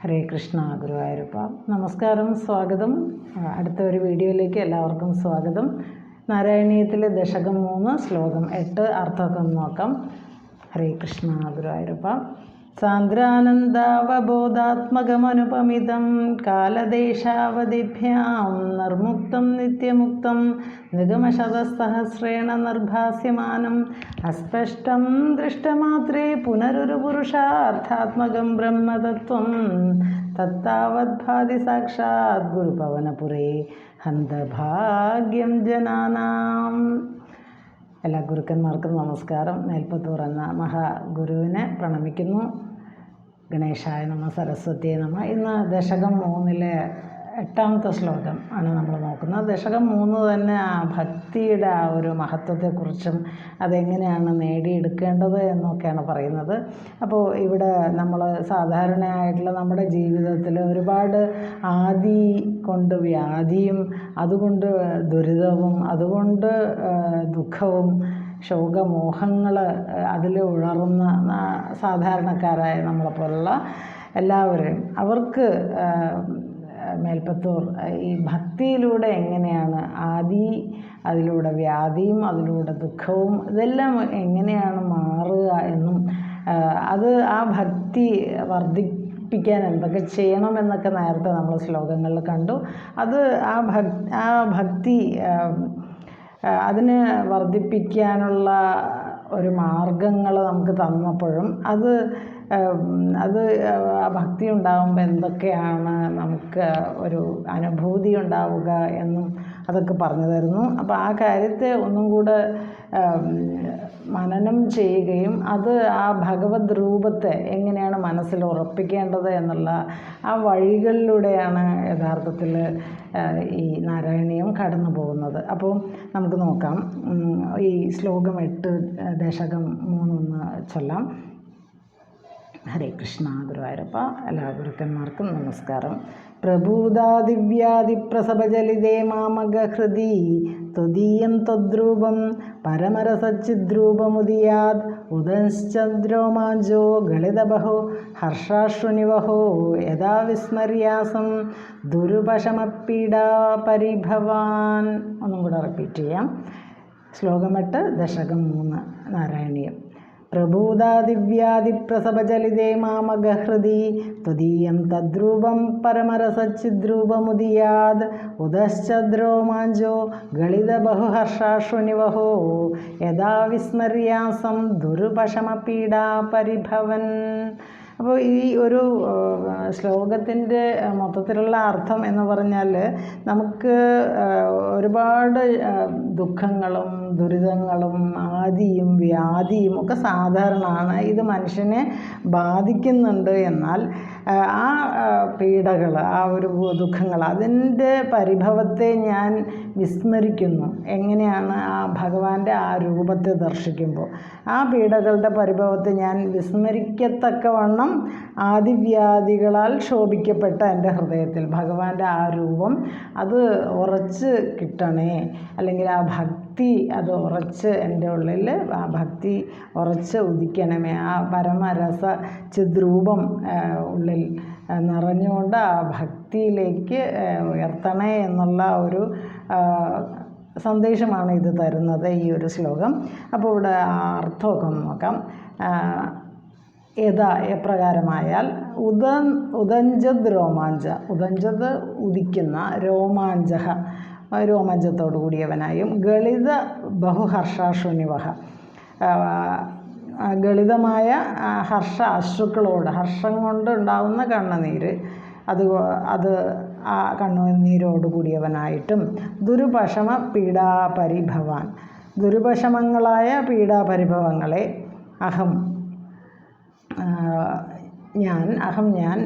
ഹരേ കൃഷ്ണ ഗുരുവായൂരപ്പ. നമസ്കാരം സ്വാഗതം. അടുത്ത ഒരു വീഡിയോയിലേക്ക് എല്ലാവർക്കും സ്വാഗതം. നാരായണീയത്തിലെ ദശകം മൂന്ന് ശ്ലോകം എട്ട് അർത്ഥമൊക്കെ നോക്കാം. ഹരേ കൃഷ്ണ ഗുരുവായൂരപ്പ. സാന്ദ്രാനന്ദാവബോധാത്മകമനുപമിതം കാലദേശാവധിഭ്യാം നിർമുക്തം നിത്യമുക്തം നിഗമശതസഹസ്രേണ നിർഭാസ്യമാനം അസ്പഷ്ടം ദൃഷ്ടമാത്രേ പുനരൊരു പുരുഷാർത്ഥാത്മകം ബ്രഹ്മതത്വം തത്താവദ്ഭാതി സാക്ഷാത് ഗുരുപവനപുരേ ഹന്തഭാഗ്യം ജനാനാം. എല്ലാ ഗുരുക്കന്മാർക്കും നമസ്കാരം. മേൽപ്പത്തൂർ എന്ന മഹാഗുരുവിനെ പ്രണമിക്കുന്നു. ഗണേശായ നമ സരസ്വതിയെ നമ. ഇന്ന് ദശകം മൂന്നിലെ എട്ടാമത്തെ ശ്ലോകം ആണ് നമ്മൾ നോക്കുന്നത്. ദശകം മൂന്ന് തന്നെ ആ ഭക്തിയുടെ ആ ഒരു മഹത്വത്തെക്കുറിച്ചും അതെങ്ങനെയാണ് നേടിയെടുക്കേണ്ടത് എന്നൊക്കെയാണ് പറയുന്നത്. അപ്പോൾ ഇവിടെ നമ്മൾ സാധാരണയായിട്ടുള്ള നമ്മുടെ ജീവിതത്തിൽ ഒരുപാട് ആദി കൊണ്ട് വ്യാധിയും അതുകൊണ്ട് ദുരിതവും അതുകൊണ്ട് ദുഃഖവും ശോകമോഹങ്ങൾ അതിൽ ഉണർന്ന സാധാരണക്കാരായ നമ്മളെപ്പോലുള്ള എല്ലാവരെയും അവർക്ക് മേൽപ്പത്തൂർ ഈ ഭക്തിയിലൂടെ എങ്ങനെയാണ് ആദി അതിലൂടെ വ്യാധിയും അതിലൂടെ ദുഃഖവും ഇതെല്ലാം എങ്ങനെയാണ് മാറുക എന്നും അത് ആ ഭക്തി വർദ്ധിപ്പിക്കാൻ എന്തൊക്കെ ചെയ്യണമെന്നൊക്കെ നേരത്തെ നമ്മൾ ശ്ലോകങ്ങളിൽ കണ്ടു. അത് ആ ഭക് ആ ഭക്തി അതിന് വർദ്ധിപ്പിക്കാനുള്ള ഒരു മാർഗങ്ങൾ നമുക്ക് തന്നപ്പോഴും അത് അത് ആ ഭക്തി ഉണ്ടാകുമ്പോൾ എന്തൊക്കെയാണ് നമുക്ക് ഒരു അനുഭൂതി ഉണ്ടാവുക എന്നും അതൊക്കെ പറഞ്ഞു തരുന്നു അപ്പോൾ ആ കാര്യത്തെ ഒന്നും കൂടെ മനനം ചെയ്യുകയും അത് ആ ഭഗവത് രൂപത്തെ എങ്ങനെയാണ് മനസ്സിൽ ഉറപ്പിക്കേണ്ടത് എന്നുള്ള ആ വഴികളിലൂടെയാണ് യഥാർത്ഥത്തിൽ ഈ നാരായണീയം കടന്നു പോകുന്നത്. അപ്പോൾ നമുക്ക് നോക്കാം. ഈ ശ്ലോകം എട്ട് ദശകം മൂന്നൊന്ന് ചൊല്ലാം. ഹരേ കൃഷ്ണ ഗുരുവായൂരപ്പ എല്ലാ ഗുരുക്കന്മാർക്കും നമസ്കാരം. പ്രഭൂതാദിവ്യാദിപ്രസഭജലിതേ മാമകഹൃതി ത്വദീയം തദ്രൂപം പരമരസച്ചിദ്രൂപമുദിയാത് ഉദശ്ചന്ദ്രോമാഞ്ചോ ഗളിതബഹോ ഹർഷാശ്രുനിവഹോ യഥാ വിസ്മര്യാസം ദുരുപശമപ്പീഡാ പരിഭവാൻ. ഒന്നും കൂടെ റിപ്പീറ്റ് ചെയ്യാം. ശ്ലോകമെട്ട് ദശകം മൂന്ന് നാരായണീയം. പ്രഭൂതാദിവ്യാദിപ്രസഭജലിതേ മാമഗഹൃതി ത്വദീയം തദ്രൂപം പരമരസച്ചിദ്രൂപമുദിയാത്. ഉദശ്ചദ്രോമാഞ്ചോ ഗളിതബഹുഹർഷാശ്വനിവഹോ യഥാ വിസ്മര്യാസം ദുരുപശമപീഡാ പരിഭവൻ അപ്പോൾ ഈ ഒരു ശ്ലോകത്തിന്റെ മൊത്തത്തിലുള്ള അർത്ഥം എന്ന് പറഞ്ഞാൽ നമുക്ക് ഒരുപാട് ദുഃഖങ്ങളും ദുരിതങ്ങളും ആദിയും വ്യാധിയും ഒക്കെ സാധാരണമാണ്. ഇത് മനുഷ്യനെ ബാധിക്കുന്നുണ്ട് എന്നാൽ ആ, പീഡകൾ ആ ഒരു ദുഃഖങ്ങൾ അതിന്റെ പരിഭവത്തെ ഞാൻ വിസ്മരിക്കുന്നു. എങ്ങനെയാണ് ആ ഭഗവാന്റെ ആ രൂപത്തെ ദർശിക്കുമ്പോൾ? ആ പീഡകളുടെ പരിഭവത്തെ ഞാൻ വിസ്മരിക്കത്തക്കവണ്ണം ആദിവ്യാധികളാൽ ശോഭിക്കപ്പെട്ട എന്റെ ഹൃദയത്തിൽ ഭഗവാന്റെ ആ രൂപം അത് ഉറച്ച് കിട്ടണേ. അല്ലെങ്കിൽ ആ ഭക്തി അത് ഉറച്ച് എന്റെ ഉള്ളിൽ ആ ഭക്തി ഉറച്ച് ഉദിക്കണമേ. ആ പരമരസ ചിദ്രൂപം ഉള്ളിൽ നിറഞ്ഞുകൊണ്ട് ആ ഭക്തിയിലേക്ക് ഉയർത്തണേ എന്നുള്ള ഒരു സന്ദേശമാണ് ഇത് തരുന്നത് ഈ ഒരു ശ്ലോകം. അപ്പോൾ ഇവിടെ അർത്ഥമൊക്കെ നോക്കാം. യഥാ എപ്രകാരമായാൽ ഉദ ഉദഞ്ചത് രോമാഞ്ച ഉദഞ്ചത് ഉദിക്കുന്ന രോമാഞ്ച രോമാഞ്ചത്തോടു കൂടിയവനായും ഗളിത ബഹുഹർഷാശൂന്യവഹ. ഗളിതമായ ഹർഷ അശ്രുക്കളോട് ഹർഷം കൊണ്ട് ഉണ്ടാകുന്ന കണ്ണുനീര് അത് അത് ആ കണ്ണുനീരോട് കൂടിയവനായിട്ടും ദുരുപശമ പീഡാപരിഭവാൻ. ദുരുപശമങ്ങളായ പീഡാപരിഭവങ്ങളെ അഹം ഞാൻ അഹം ഞാൻ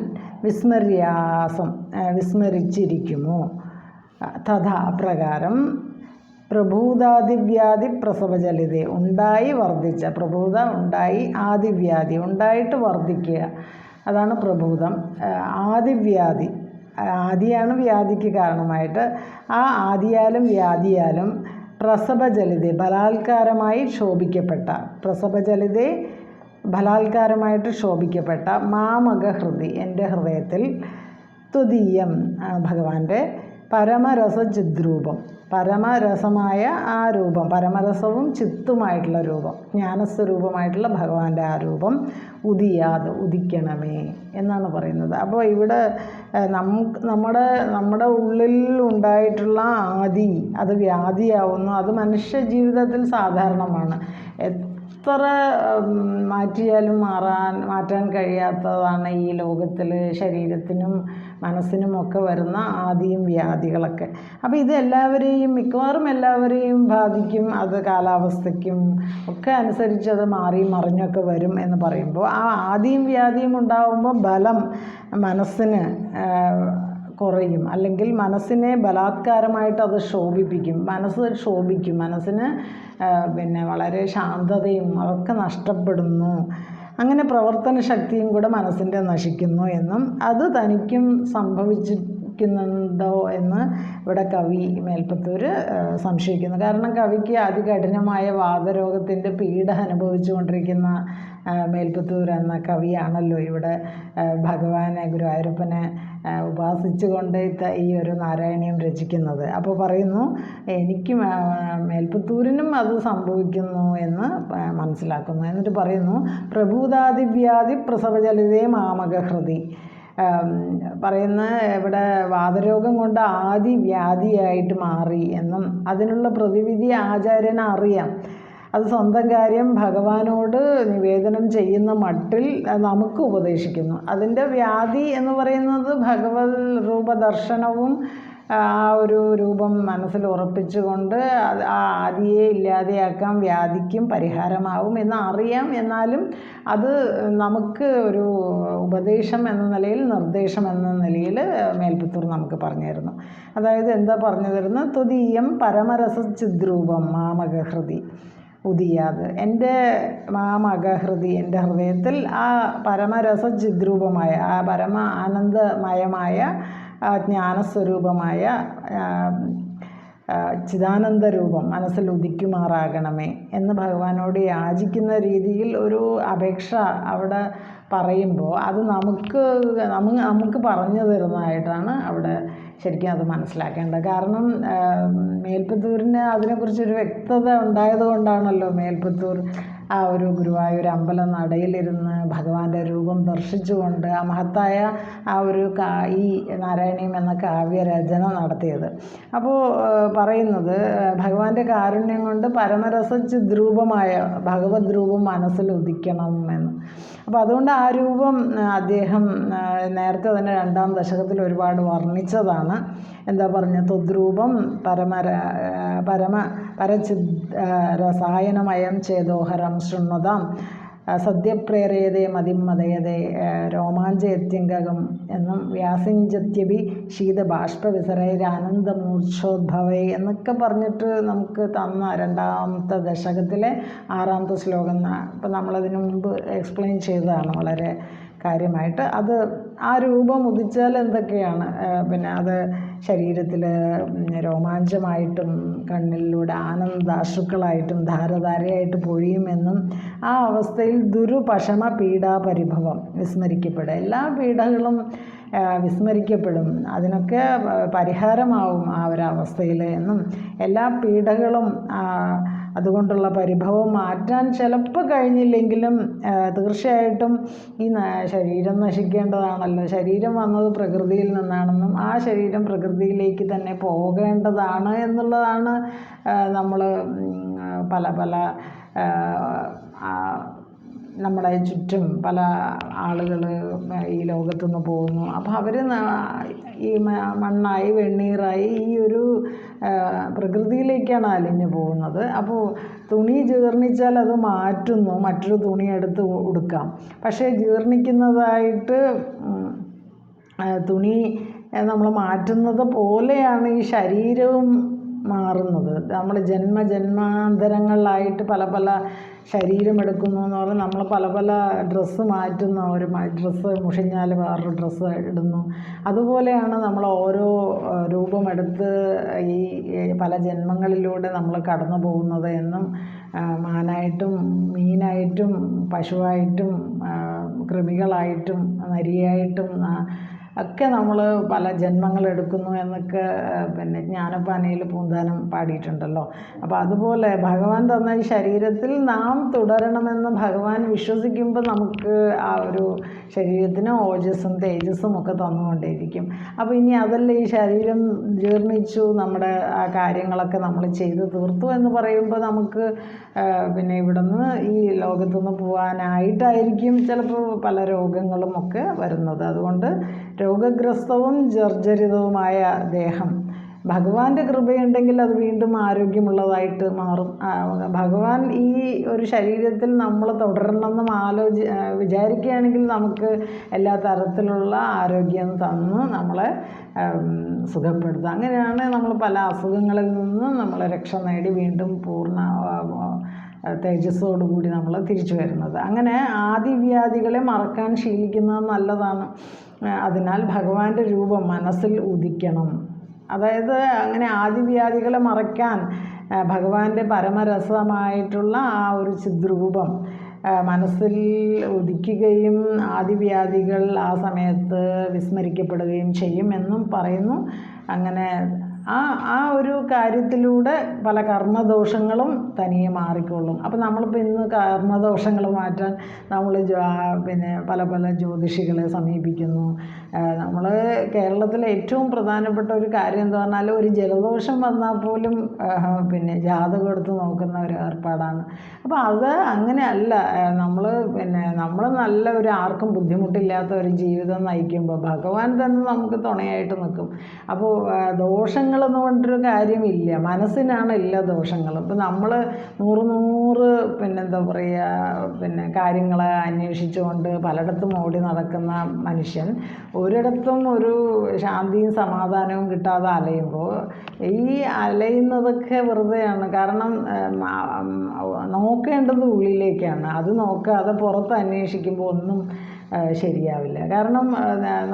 വിസ്മര്യാസം വിസ്മരിച്ചിരിക്കുമോ? തഥാ പ്രകാരം പ്രഭൂതാദിവ്യാധി പ്രസവചലിത ഉണ്ടായി വർദ്ധിച്ച പ്രഭൂത ഉണ്ടായി ആദിവ്യാധി ഉണ്ടായിട്ട് വർദ്ധിക്കുക. അതാണ് പ്രഭൂതം. ആദിവ്യാധി ആദിയാണ് വ്യാധിക്ക് കാരണമായിട്ട് ആ ആദിയാലും വ്യാധിയാലും പ്രസവചലിത ബലാത്കാരമായി ക്ഷോഭിക്കപ്പെട്ട പ്രസവചലിത ബലാത്കാരമായിട്ട് ശോഭിക്കപ്പെട്ട മാമകഹൃതി എന്റെ ഹൃദയത്തിൽ തുതീയം ഭഗവാന്റെ പരമരസ ചിദ്രൂപം. പരമരസമായ ആ രൂപം പരമരസവും ചിത്തുമായിട്ടുള്ള രൂപം ജ്ഞാനസ്വരൂപമായിട്ടുള്ള ഭഗവാന്റെ ആ രൂപം ഉദിയാതെ ഉദിക്കണമേ എന്നാണ് പറയുന്നത്. അപ്പോൾ ഇവിടെ നമുക്ക് നമ്മുടെ നമ്മുടെ ഉള്ളിൽ ഉണ്ടായിട്ടുള്ള ആദി അത് വ്യാധിയാവുന്നു. അത് മനുഷ്യ ജീവിതത്തിൽ സാധാരണമാണ്. എത്ര മാറ്റിയാലും മാറാൻ മാറ്റാൻ കഴിയാത്തതാണ് ഈ ലോകത്തിൽ ശരീരത്തിനും മനസ്സിനും ഒക്കെ വരുന്ന ആദിയും വ്യാധികളൊക്കെ. അപ്പോൾ ഇത് എല്ലാവരെയും മിക്കവാറും എല്ലാവരെയും ബാധിക്കും അത് കാലാവസ്ഥയ്ക്കും ഒക്കെ അനുസരിച്ച് അത് മാറി മറിഞ്ഞൊക്കെ വരും എന്ന് പറയുമ്പോൾ ആ ആദിയും വ്യാധിയും ഉണ്ടാകുമ്പോൾ ബലം മനസ്സിന് കുറയും. അല്ലെങ്കിൽ മനസ്സിനെ ബലാത്കാരമായിട്ട് അത് ശോഭിപ്പിക്കും. മനസ്സ് ശോഭിക്കും. മനസ്സിന് പിന്നെ വളരെ ശാന്തതയും അതൊക്കെ നഷ്ടപ്പെടുന്നു. അങ്ങനെ പ്രവർത്തന ശക്തിയും കൂടെ മനസ്സിന്റെ നശിക്കുന്നു എന്നും അത് തനിക്കും സംഭവിച്ചിരിക്കുന്നുണ്ടോ എന്ന് ഇവിടെ കവി മേൽപ്പത്തൂർ സംശയിക്കുന്നു. കാരണം കവിക്ക് അതികഠിനമായ വാദരോഗത്തിന്റെ പീഡ അനുഭവിച്ചു കൊണ്ടിരിക്കുന്ന മേൽപ്പത്തൂർ എന്ന കവിയാണല്ലോ ഇവിടെ ഭഗവാനെ ഗുരുവായൂരപ്പനെ ഉപാസിച്ചുകൊണ്ട് ഈ ഒരു നാരായണീയം രചിക്കുന്നത്. അപ്പോൾ പറയുന്നു എനിക്ക് മേൽപ്പത്തൂരിനും അത് സംഭവിക്കുന്നു എന്ന് മനസ്സിലാക്കുന്നു. എന്നിട്ട് പറയുന്നു പ്രഭൂതാദിവ്യാധി പ്രസവജലിതേ മാമകഹൃതി പറയുന്ന ഇവിടെ വാതരോഗം കൊണ്ട് ആദി വ്യാധിയായിട്ട് മാറി എന്നും അതിനുള്ള പ്രതിവിധി ആചാര്യന് അറിയാം. അത് സ്വന്തം കാര്യം ഭഗവാനോട് നിവേദനം ചെയ്യുന്ന മട്ടിൽ നമുക്ക് ഉപദേശിക്കുന്നു. അതിന്റെ വ്യാധി എന്ന് പറയുന്നത് ഭഗവത് രൂപദർശനവും ആ ഒരു രൂപം മനസ്സിൽ ഉറപ്പിച്ചുകൊണ്ട് ആ ആദിയെ ഇല്ലാതെയാക്കാൻ വ്യാധിക്കും പരിഹാരമാവും എന്ന് അറിയാം എന്നാലും അത് നമുക്ക് ഒരു ഉപദേശം എന്ന നിലയിൽ നിർദ്ദേശം എന്ന നിലയിൽ മേൽപുത്തൂർ നമുക്ക് പറഞ്ഞു തരുന്നു അതായത് എന്താ പറഞ്ഞു തരുന്നത്? ത്വതീയം പരമരസ ചിദ്രൂപം മാമകഹൃതി ഉദിയാത്. എന്റെ മാമകഹൃതി എന്റെ ഹൃദയത്തിൽ ആ പരമരസ ചിദ്രൂപമായ ആ പരമ ആനന്ദമയമായ ജ്ഞാനസ്വരൂപമായ ചിദാനന്ദ രൂപം മനസ്സിൽ ഉദിക്കുമാറാകണമേ എന്ന് ഭഗവാനോട് യാചിക്കുന്ന രീതിയിൽ ഒരു അപേക്ഷ അവിടെ പറയുമ്പോൾ അത് നമുക്ക് നമുക്ക് പറഞ്ഞു തരുന്നതായിട്ടാണ് അവിടെ ശരിക്കും അത് മനസ്സിലാക്കേണ്ടത്. കാരണം മേൽപ്പത്തൂരിന് അതിനെക്കുറിച്ചൊരു വ്യക്തത ഉണ്ടായത് കൊണ്ടാണല്ലോ മേൽപ്പത്തൂർ ആ ഒരു ഗുരുവായൂർ അമ്പല നടയിലിരുന്ന് ഭഗവാന്റെ രൂപം ദർശിച്ചുകൊണ്ട് ആ മഹത്തായ ആ ഒരു ഈ നാരായണീയം എന്ന കാവ്യരചന നടത്തിയത്. അപ്പോൾ പറയുന്നത് ഭഗവാന്റെ കാരുണ്യം കൊണ്ട് പരമരസചിദ്രൂപമായ ഭഗവത് രൂപം മനസ്സിൽ ഉദിക്കണം എന്ന്. അപ്പോൾ അതുകൊണ്ട് ആ രൂപം അദ്ദേഹം നേരത്തെ തന്നെ രണ്ടാം ദശകത്തിൽ ഒരുപാട് വർണിച്ചതാണ്. എന്താ പറഞ്ഞ തൊദ്രൂപം പരമര പരമ പരചിദ് രസായനമയം ചേതോഹരം ശൃണ്വതാം സദ്യപ്രേരയതേ മതിമതയതേ രോമാഞ്ചയത്യങ്കകം എന്നും വ്യാസിഞ്ചത്യപി ശീതബാഷ്പവിസരൈരാനന്ദമൂർച്ഛോദ്ഭവേ എന്നൊക്കെ പറഞ്ഞിട്ട് നമുക്ക് തന്ന രണ്ടാമത്തെ ദശകത്തിലെ ആറാമത്തെ ശ്ലോകം ഇപ്പം നമ്മളതിനു മുമ്പ് എക്സ്പ്ലെയിൻ ചെയ്തതാണ് വളരെ കാര്യമായിട്ട് അത് ആ രൂപം ഉദിച്ചാൽ എന്തൊക്കെയാണ്? പിന്നെ അത് ശരീരത്തിൽ രോമാഞ്ചമായിട്ടും കണ്ണിലൂടെ ആനന്ദാശ്രുക്കളായിട്ടും ധാരധാരയായിട്ട് പൊഴിയുമെന്നും ആ അവസ്ഥയിൽ ദുരുപശമ പീഡാപരിഭവം വിസ്മരിക്കപ്പെടുക. എല്ലാ പീഡകളും വിസ്മരിക്കപ്പെടും. അതിനൊക്കെ പരിഹാരമാവും ആ ഒരവസ്ഥയിൽ എന്നും എല്ലാ പീഡകളും അതുകൊണ്ടുള്ള പരിഭവം മാറ്റാൻ ചിലപ്പോൾ കഴിഞ്ഞില്ലെങ്കിലും തീർച്ചയായിട്ടും ഈ ശരീരം നശിക്കേണ്ടതാണല്ലോ. ശരീരം വന്നത് പ്രകൃതിയിൽ നിന്നാണെന്നും ആ ശരീരം പ്രകൃതിയിലേക്ക് തന്നെ പോകേണ്ടതാണ് എന്നുള്ളതാണ് നമ്മൾ പല പല നമ്മുടെ ചുറ്റും പല ആളുകൾ ഈ ലോകത്തുനിന്ന് പോകുന്നു. അപ്പോൾ അവർ ഈ മണ്ണായി വെണ്ണീറായി ഈ ഒരു പ്രകൃതിയിലേക്കാണ് അലിഞ്ഞു പോകുന്നത്. അപ്പോൾ തുണി ജീർണിച്ചാൽ അത് മാറ്റുന്നു. മറ്റൊരു തുണി എടുത്ത് ഉടുക്കാം. പക്ഷേ ജീർണിക്കുന്നതായിട്ട് തുണി നമ്മൾ മാറ്റുന്നത് പോലെയാണ് ഈ ശരീരവും മാറുന്നത്. നമ്മൾ ജന്മ ജന്മാന്തരങ്ങളിലായിട്ട് പല പല ശരീരം എടുക്കുന്നു എന്ന് പറഞ്ഞാൽ നമ്മൾ പല പല ഡ്രസ്സ് മാറ്റുന്നു. ഒരു ഡ്രസ്സ് മുഷിഞ്ഞാൽ വേറൊരു ഡ്രസ്സ് ഇടുന്നു. അതുപോലെയാണ് നമ്മൾ ഓരോ രൂപമെടുത്ത് ഈ പല ജന്മങ്ങളിലൂടെ നമ്മൾ കടന്നു പോകുന്നത് എന്നും മാനായിട്ടും മീനായിട്ടും പശുവായിട്ടും കൃമികളായിട്ടും നരിയായിട്ടും ഒക്കെ നമ്മൾ പല ജന്മങ്ങൾ എടുക്കുന്നു എന്നൊക്കെ പിന്നെ ജ്ഞാനപ്പാനയിൽ പൂന്താനം പാടിയിട്ടുണ്ടല്ലോ. അപ്പോൾ അതുപോലെ ഭഗവാൻ തന്ന ഈ ശരീരത്തിൽ നാം തുടരണമെന്ന് ഭഗവാൻ വിശ്വസിക്കുമ്പോൾ നമുക്ക് ആ ഒരു ശരീരത്തിന് ഓജസ്സും തേജസ്സും ഒക്കെ തന്നുകൊണ്ടേയിരിക്കും. അപ്പോൾ ഇനി അതല്ല ഈ ശരീരം ജീർണിച്ചു നമ്മുടെ ആ കാര്യങ്ങളൊക്കെ നമ്മൾ ചെയ്ത് തീർത്തു എന്ന് പറയുമ്പോൾ നമുക്ക് പിന്നെ ഇവിടുന്ന് ഈ ലോകത്തുനിന്ന് പോകാനായിട്ടായിരിക്കും ചിലപ്പോൾ പല രോഗങ്ങളും ഒക്കെ വരുന്നത്. അതുകൊണ്ട് രോഗഗ്രസ്തവും ജർജരിതവുമായ ദേഹം ഭഗവാന്റെ കൃപയുണ്ടെങ്കിൽ അത് വീണ്ടും ആരോഗ്യമുള്ളതായിട്ട് മാറും. ഭഗവാൻ ഈ ഒരു ശരീരത്തിൽ നമ്മൾ തുടരണമെന്നും ആലോചി വിചാരിക്കുകയാണെങ്കിൽ നമുക്ക് എല്ലാ തരത്തിലുള്ള ആരോഗ്യം തന്ന് നമ്മളെ സുഖപ്പെടുത്തുക അങ്ങനെയാണ് നമ്മൾ പല അസുഖങ്ങളിൽ നിന്നും നമ്മൾ രക്ഷ നേടി വീണ്ടും പൂർണ തേജസ്സോടുകൂടി നമ്മൾ തിരിച്ചു വരുന്നത്. അങ്ങനെ ആദിവ്യാധികളെ മറക്കാൻ ശീലിക്കുന്നത് നല്ലതാണ്. അതിനാൽ ഭഗവാന്റെ രൂപം മനസ്സിൽ ഉദിക്കണം. അതായത് അങ്ങനെ ആദിവ്യാധികളെ മറയ്ക്കാൻ ഭഗവാന്റെ പരമരസമായിട്ടുള്ള ആ ഒരു ചിദ്രൂപം മനസ്സിൽ ഉദിക്കുകയും ആദിവ്യാധികൾ ആ സമയത്ത് വിസ്മരിക്കപ്പെടുകയും ചെയ്യുമെന്നും പറയുന്നു. അങ്ങനെ ആ ആ ഒരു കാര്യത്തിലൂടെ പല കർമ്മദോഷങ്ങളും തനിയെ മാറിക്കൊള്ളും. അപ്പോൾ നമ്മളിപ്പോൾ ഇന്ന് കർമ്മദോഷങ്ങൾ മാറ്റാൻ നമ്മൾ പിന്നെ പല പല ജ്യോതിഷികളെ സമീപിക്കുന്നു. നമ്മൾ കേരളത്തിലെ ഏറ്റവും പ്രധാനപ്പെട്ട ഒരു കാര്യം എന്ന് പറഞ്ഞാൽ ഒരു ജലദോഷം വന്നാൽ പോലും പിന്നെ ജാതകം എടുത്ത് നോക്കുന്ന ഒരു ഏർപ്പാടാണ്. അപ്പോൾ അത് അങ്ങനെയല്ല നമ്മൾ പിന്നെ നമ്മൾ നല്ല ഒരു ആർക്കും ബുദ്ധിമുട്ടില്ലാത്ത ഒരു ജീവിതം നയിക്കുമ്പോൾ ഭഗവാൻ തന്നെ നമുക്ക് തുണയായിട്ട് നിൽക്കും. അപ്പോൾ ദോഷങ്ങളെന്ന് പറഞ്ഞിട്ടൊരു കാര്യമില്ല. മനസ്സിനാണ് എല്ലാ ദോഷങ്ങളും. ഇപ്പം നമ്മൾ നൂറ് നൂറ് പിന്നെന്താ പറയുക പിന്നെ കാര്യങ്ങളെ അന്വേഷിച്ചുകൊണ്ട് പലയിടത്തും ഓടി നടക്കുന്ന മനുഷ്യൻ ഒരിടത്തും ഒരു ശാന്തിയും സമാധാനവും കിട്ടാതെ അലയുമ്പോൾ ഈ അലയുന്നതൊക്കെ വെറുതെയാണ്. കാരണം നോക്കേണ്ടത് ഉള്ളിലേക്കാണ്. അത് നോക്കാതെ പുറത്ത് അന്വേഷിക്കുമ്പോൾ ഒന്നും ശരിയാവില്ല. കാരണം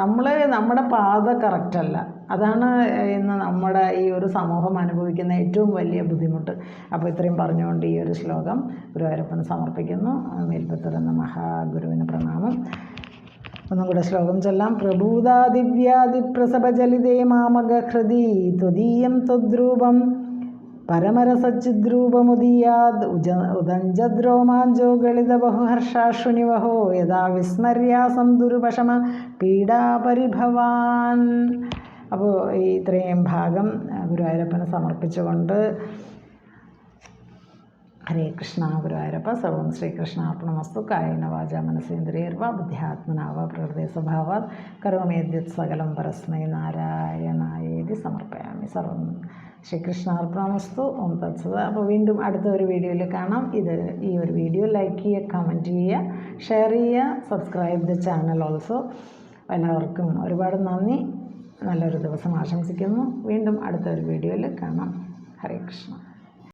നമ്മൾ നമ്മുടെ പാത കറക്റ്റല്ല. അതാണ് ഇന്ന് നമ്മുടെ ഈ ഒരു സമൂഹം അനുഭവിക്കുന്ന ഏറ്റവും വലിയ ബുദ്ധിമുട്ട്. അപ്പോൾ ഇത്രയും പറഞ്ഞുകൊണ്ട് ഈ ഒരു ശ്ലോകം ഗുരുവായൂരപ്പന് സമർപ്പിക്കുന്നു. മേൽപ്പത്തൂർ എന്ന മഹാഗുരുവിന് പ്രണാമം. ഒന്നും കൂടെ ശ്ലോകം ചൊല്ലാം. പ്രഭൂതാദിവ്യാദിപ്രസഭജലിതേ മാമകഹൃദി ത്വദീയം ത്വദ്രൂപം പരമരസച്ചിദ്രൂപമുദീയാദ് ഉജ ഉദഞ്ചദ്രോമാഞ്ചോ ഗളിതബഹുഹർഷാശ്വനിവഹോ യഥാ വിസ്മര്യാസം ദുരുപശമ പീഡാപരിഭവാൻ. അപ്പോൾ ഈ ഇത്രയും ഭാഗം ഗുരുവായൂരപ്പന് സമർപ്പിച്ചുകൊണ്ട് ഹരേ കൃഷ്ണ ഗുരുവായൂരപ്പ സർവം ശ്രീകൃഷ്ണ അർപ്പണമസ്തു കായന വാച മനസേന്ദ്രിയർവ ബുദ്ധ്യാത്മനാവ പ്രകൃതി സ്വഭാവ കരോമേദ്യത് സകലം പരസ്മൈ നാരായണായേതി സമർപ്പയാമി. സർവം ശ്രീകൃഷ്ണാർപ്പണമസ്തു. ഓം തത്സത് അപ്പോൾ വീണ്ടും അടുത്ത ഒരു വീഡിയോയിൽ കാണാം. ഇത് ഈ ഒരു വീഡിയോ ലൈക്ക് ചെയ്യുക കമന്റ് ചെയ്യുക ഷെയർ ചെയ്യുക സബ്സ്ക്രൈബ് ദ ചാനൽ ഓൾസോ. എല്ലാവർക്കും ഒരുപാട് നന്ദി. നല്ലൊരു ദിവസം ആശംസിക്കുന്നു. വീണ്ടും അടുത്ത ഒരു വീഡിയോയിൽ കാണാം. ഹരേ കൃഷ്ണ.